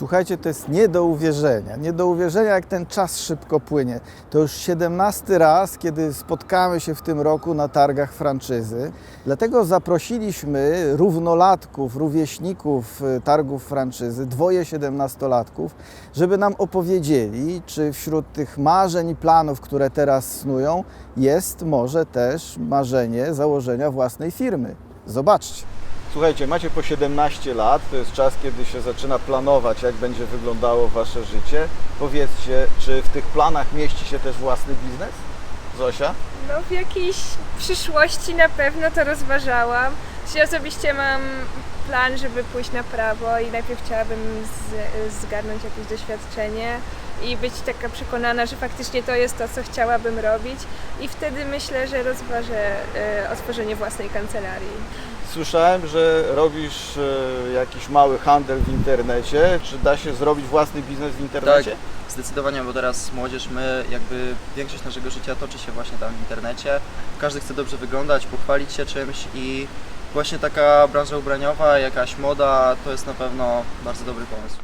Słuchajcie, to jest nie do uwierzenia. Nie do uwierzenia, jak ten czas szybko płynie. To już 17 raz, kiedy spotkamy się w tym roku na targach franczyzy. Dlatego zaprosiliśmy równolatków, rówieśników y, targów franczyzy, dwoje 17-latków, żeby nam opowiedzieli, czy wśród tych marzeń i planów, które teraz snują, jest może też marzenie założenia własnej firmy. Zobaczcie. Słuchajcie, macie po 17 lat, to jest czas, kiedy się zaczyna planować, jak będzie wyglądało Wasze życie. Powiedzcie, czy w tych planach mieści się też własny biznes? Zosia? No w jakiejś przyszłości na pewno to rozważałam. Czyli osobiście mam plan, żeby pójść na prawo i najpierw chciałabym z, zgarnąć jakieś doświadczenie i być taka przekonana, że faktycznie to jest to, co chciałabym robić i wtedy myślę, że rozważę e, otworzenie własnej kancelarii. Słyszałem, że robisz e, jakiś mały handel w internecie. Czy da się zrobić własny biznes w internecie? Zdecydowanie, bo teraz młodzież, my jakby większość naszego życia toczy się właśnie tam w internecie. Każdy chce dobrze wyglądać, pochwalić się czymś i właśnie taka branża ubraniowa, jakaś moda to jest na pewno bardzo dobry pomysł.